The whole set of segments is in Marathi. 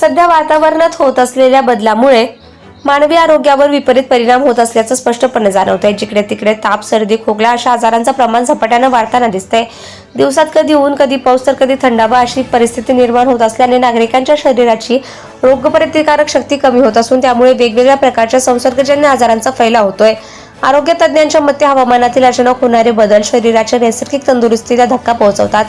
सध्या वातावरणात होत असलेल्या बदलामुळे मानवी आरोग्यावर विपरीत परिणाम होत असल्याचं स्पष्टपणे जाणवत आहे जिकडे तिकडे ताप सर्दी खोकला अशा आजारांचं प्रमाण झपाट्यानं वाढताना दिसतंय. दिवसात कधी ऊन कधी पाऊस तर कधी थंडावा अशी परिस्थिती निर्माण होत असल्याने नागरिकांच्या शरीराची रोगप्रतिकारक शक्ती कमी होत असून त्यामुळे वेगवेगळ्या प्रकारच्या संसर्गजन्य आजारांचा फैलाव होतोय. आरोग्य तज्ज्ञांच्या मते हवामानातील अचानक होणारे बदल शरीराच्या नैसर्गिक तंदुरुस्तीला धक्का पोहोचवतात.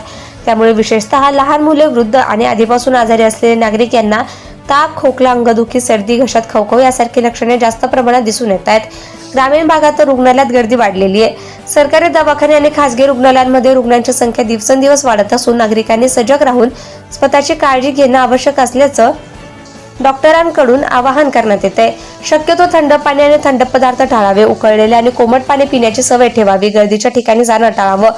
त्यामुळे विशेषतः लहान मुले वृद्ध आणि आधीपासून आजारी असलेले नागरिक यांना ताप खोकला अंगदुखी सर्दी घशात खवखव यासारखी लक्षणे जास्त प्रमाणात दिसून येत आहेत. ग्रामीण भागात तर रुग्णालयात गर्दी वाढलेली आहे. सरकारी दवाखाने आणि खासगी रुग्णालयांमध्ये रुग्णांची संख्या दिवसेंदिवस वाढत असून नागरिकांनी सजग राहून स्वतःची काळजी घेणं आवश्यक असल्याचं डॉक्टरांकडून आवाहन करण्यात येते शक्यतो थंड पाणी आणि थंड पदार्थ टाळावे उकळलेले आणि कोमट पाणी पिण्याची सवय ठेवावी गर्दीच्या ठिकाणी जाणं टाळावं.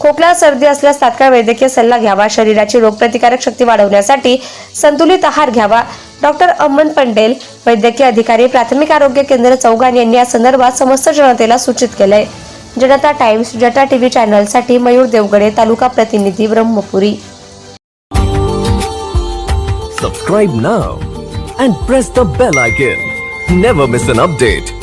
खोकला सर्दी असल्यास तात्काळ वैद्यकीय सल्ला घ्यावा. शरीराची रोगप्रतिकारक शक्ती वाढवण्यासाठी संतुलित आहार घ्यावा. डॉक्टर अमन पंडेल वैद्यकीय अधिकारी प्राथमिक आरोग्य केंद्र चौगान यांनी या संदर्भात समस्त जनतेला सूचित केलंय. जनता टाइम्स जटा टीव्ही चॅनलसाठी मयूर देवगडे तालुका प्रतिनिधी Brahmapuri. Subscribe now and press the bell icon. Never miss an update.